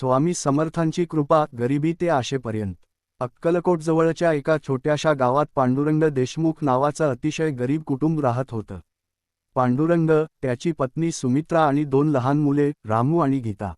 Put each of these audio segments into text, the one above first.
स्वामी समर्थांची कृपा गरिबी ते आशेपर्यंत. अक्कलकोटजवळच्या एका छोट्याशा गावात पांडुरंग देशमुख नावाचं अतिशय गरीब कुटुंब राहत होतं. पांडुरंग त्याची पत्नी सुमित्रा आणि दोन लहान मुले रामू आणि गीता.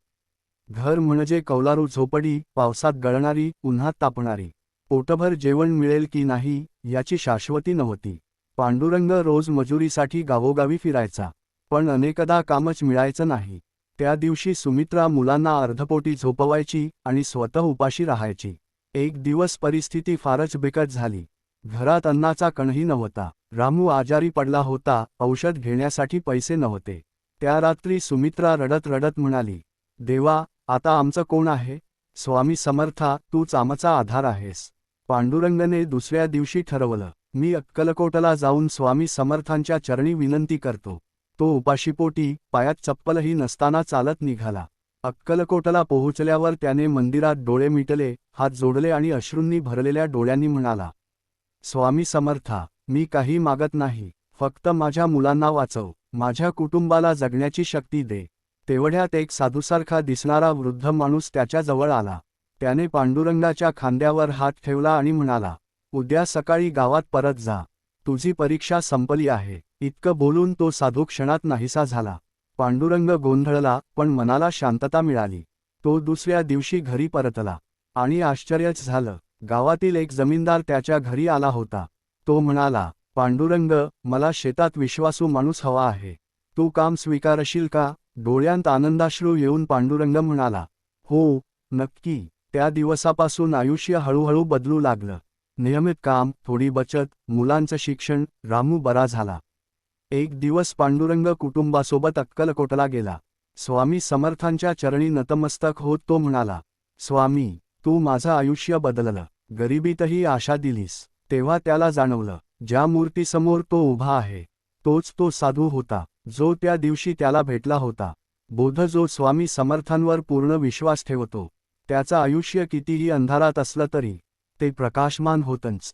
घर म्हणजे कौलारू झोपडी पावसात गळणारी उन्हात तापणारी. पोटभर जेवण मिळेल की नाही याची शाश्वती नव्हती. पांडुरंग रोज मजुरीसाठी गावोगावी फिरायचा. पण अनेकदा कामच मिळायचं नाही. त्या दिवशी सुमित्रा मुलांना अर्धपोटी झोपवायची आणि स्वतः उपाशी राहायची. एक दिवस परिस्थिती फारच बिकट झाली. घरात अन्नाचा कणही नव्हता. रामू आजारी पडला होता औषध घेण्यासाठी पैसे नव्हते. त्या रात्री सुमित्रा रडत रडत म्हणाली देवा आता आमचं कोण आहे? स्वामी समर्था तूच आमचा आधार आहेस. पांडुरंगने दुसऱ्या दिवशी ठरवलं मी अक्कलकोटला जाऊन स्वामी समर्थांच्या चरणी विनंती करतो. तो उपाशीपोटी पायात चप्पलही नसताना चालत निघाला. अक्कलकोटला पोहोचल्यावर त्याने मंदिरात डोळे मिटले हात जोडले आणि अश्रूंनी भरलेल्या डोळ्यांनी म्हणाला स्वामी समर्था मी काही मागत नाही फक्त माझ्या मुलांना वाचव माझ्या कुटुंबाला जगण्याची शक्ती दे. तेवढ्यात एक साधूसारखा दिसणारा वृद्ध माणूस त्याच्याजवळ आला. त्याने पांडुरंगाच्या खांद्यावर हात ठेवला आणि म्हणाला उद्या सकाळी गावात परत जा. तुझी परीक्षा संपली आहे. इतकं बोलून तो साधू क्षणात नाहीसा झाला. पांडुरंग गोंधळला पण मनाला शांतता मिळाली. तो दुसऱ्या दिवशी घरी परतला. आणि आश्चर्यच झालं गावातील एक जमीनदार त्याच्या घरी आला होता. तो म्हणाला पांडुरंग मला शेतात विश्वासू माणूस हवा आहे. तू काम स्वीकारशील का? डोळ्यांत आनंदाश्रू येऊन पांडुरंग म्हणाला हो नक्की. त्या दिवसापासून आयुष्य हळूहळू बदलू लागलं. नियमित काम थोडी बचत मुलांचं शिक्षण रामू बरा झाला. एक दिवस पांडुरंग कुटुंबासोबत अक्कलकोटला गेला. स्वामी समर्थांच्या चरणी नतमस्तक होत तो म्हणाला स्वामी तू माझं आयुष्य बदललं. गरिबीतही आशा दिलीस. तेव्हा त्याला जाणवलं ज्या मूर्तीसमोर तो उभा आहे तोच तो साधू होता जो त्या दिवशी त्याला भेटला होता. बोध जो स्वामी समर्थांवर पूर्ण विश्वास ठेवतो. त्याचं आयुष्य कितीही अंधारात असलं तरी ते प्रकाशमान होतंच.